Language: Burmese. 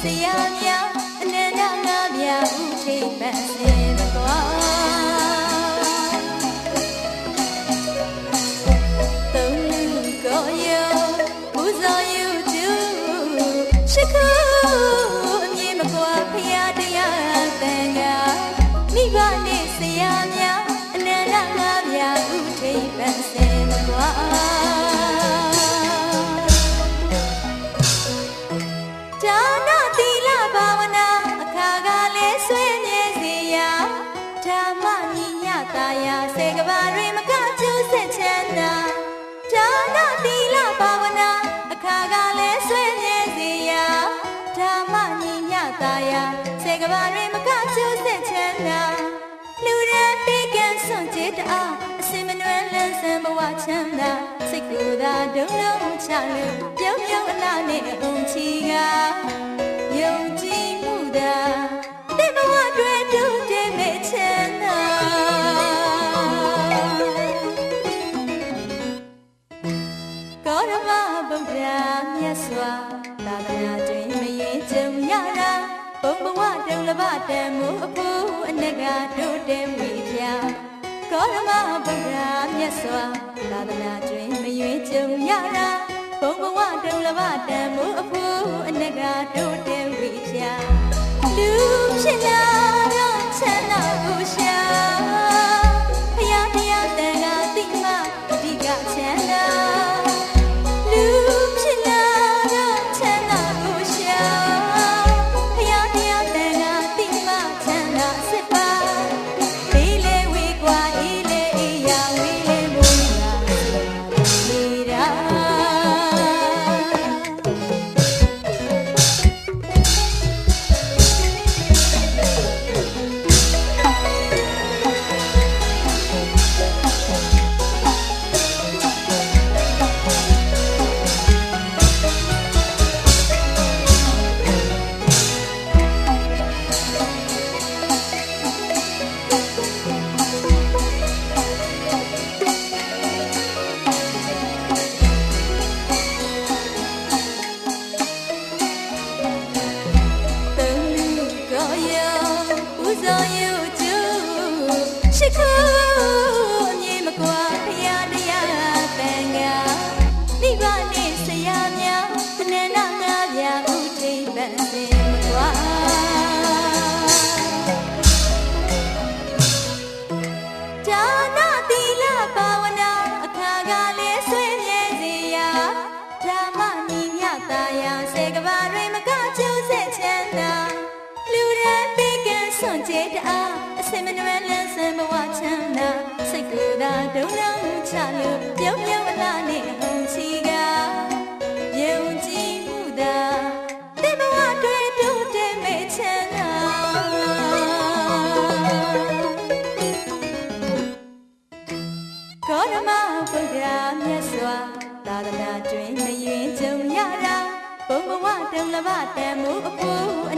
ဆရာများအနန္တနာမြတ်ဥထိပ်မှန်စေမကွာသုံးလူကိုယောပူဇော်ယူသူရှိခိုးအမြင်မကွာဖရာတရားတန်ခါမိဘနဲ့ဆရာများအနန္တနာမြတ်ဥထိပ်မှန်စေမကွာ တေကံစွန့်ကြည်တအားအစင်မနွယ်လန်းဆန်းဘဝချမ်းသာစိတ်ကိုယ်သာဒုံလုံးချလို့ပြုံးပြုံးအလားနဲ့အုံချီကယုံကြည်မှုသာတဲ့ဘဝတွေတိုးတက်မဲ့ချမ်းသာကောရမဗုဒ္ဓမြတ်စွာသာသနာတွင်မရင်ကြုံရတာဘုံဘဝတုံလဘတံမူအဖို့အနကတိုးတက်ဝိပြ ကောရမဗုဒ္ဓမြတ်စွာသာသနာတွင်မရင်ကြုံရတာဘုံဘဝတုံလဘတံမူအဖို့အနကတိုးတက်ဝိပြ ရှိခိုးမြေမကွာဖယားတရားတန်ကမိဘနဲ့ဆရာများတနင်္လာငါးပြာဥထိပ်ပန်စင်မကွာဒါနသီလဘာဝနာအခါကလည်းဆွေးမြဲစီရာဓမ္မညီညတာယာစေကဘာတွေမကကျိုးဆက် စွန့်ကြဲတအားအစင်မနွယ်လန်းဆန်းဘဝချမ်းသာစိတ်ကိုယ်သာဒုံလုံးချလို့ပြုံးပြုံးအလားနဲ့အုံချီကယုံကြည်မှုသာတဲ့ဘဝတွေတိုးတက်မဲ့ချမ်းသာကောရမဗုဒ္ဓမြတ်စွာသာသနာတွင်မရင်ကြုံရတာဘုံဘဝတုံလဘတံမူအဖို့